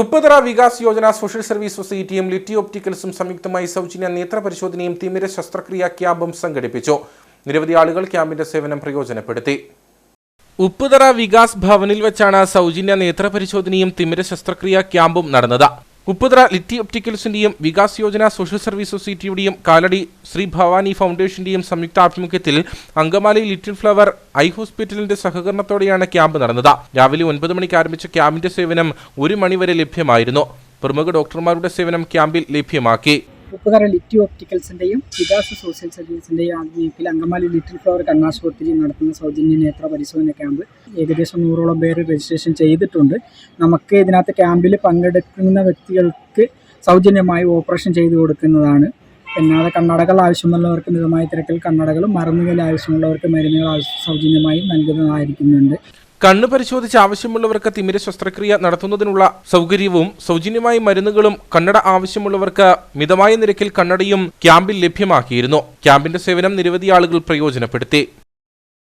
Upputhara Vikas Yojana social service സൊസൈറ്റിയും ലിറ്റി ഓപ്റ്റിക്കൽസും സംയുക്തമായി സൗജന്യ നേത്രപരിശോധനയും തിമിര ശസ്ത്രക്രിയ ക്യാമ്പും സംഘടിപ്പിച്ചു. നിരവധി ആളുകൾ ക്യാമ്പിന്റെ സേവനം പ്രയോജനപ്പെടുത്തി. ഉപ്പുതറ വികാസ് ഭവനിൽ വെച്ചാണ് സൗജന്യ നേത്രപരിശോധനയും തിമിര ശസ്ത്രക്രിയ ക്യാമ്പും നടന്നത്. ഉപ്പുതറ ലിറ്റി ഒപ്റ്റിക്കൽസിന്റെയും വികാസ് യോജന സോഷ്യൽ സർവീസ് സൊസൈറ്റിയുടെയും കാലടി ശ്രീ ഭവാനി ഫൗണ്ടേഷന്റെയും സംയുക്ത ആഭിമുഖ്യത്തിൽ അങ്കമാലി ലിറ്റിൽ ഫ്ലവർ ഐ ഹോസ്പിറ്റലിന്റെ സഹകരണത്തോടെയാണ് ക്യാമ്പ് നടന്നത്. രാവിലെ ഒൻപത് മണിക്ക് ആരംഭിച്ച ക്യാമ്പിന്റെ സേവനം ഒരു മണിവരെ ലഭ്യമായിരുന്നു. പ്രമുഖ ഡോക്ടർമാരുടെ സേവനം ക്യാമ്പിൽ ലഭ്യമാക്കി. ഉപ്പുതറ ലിറ്റി ഒപ്റ്റിക്കൽസിന്റെയും വികാസ് സോഷ്യൽ സർവീസിന്റെയും ആഭിമുഖ്യത്തിൽ അങ്കമാലി ലിറ്റിൽ ഫ്ലവർ കണ്ണാശുപത്രി നടത്തുന്ന സൗജന്യ നേത്ര പരിശോധന ക്യാമ്പ് ഏകദേശം നൂറോളം പേര് രജിസ്ട്രേഷൻ ചെയ്തിട്ടുണ്ട്. നമുക്ക് ഇതിനകത്ത് ക്യാമ്പിൽ പങ്കെടുക്കുന്ന വ്യക്തികൾക്ക് സൗജന്യമായി ഓപ്പറേഷൻ ചെയ്തു കൊടുക്കുന്നതാണ്. എന്നാതെ കണ്ണടകൾ ആവശ്യമുള്ളവർക്ക് മിതമായ തിരക്കിൽ കണ്ണടകളും മരുന്നുകൾ ആവശ്യമുള്ളവർക്ക് മരുന്നുകൾ സൗജന്യമായി നൽകുന്നതായിരിക്കുന്നുണ്ട്. കണ്ണ് പരിശോധിച്ച് ആവശ്യമുള്ളവർക്ക് തിമിര ശസ്ത്രക്രിയ നടത്തുന്നതിനുള്ള സൗകര്യവും സൗജന്യമായി മരുന്നുകളും കണ്ണട ആവശ്യമുള്ളവർക്ക് മിതമായ നിരക്കിൽ കണ്ണടയും ക്യാമ്പിൽ ലഭ്യമാക്കിയിരുന്നു. ക്യാമ്പിന്റെ സേവനം നിരവധി ആളുകൾ പ്രയോജനപ്പെടുത്തി.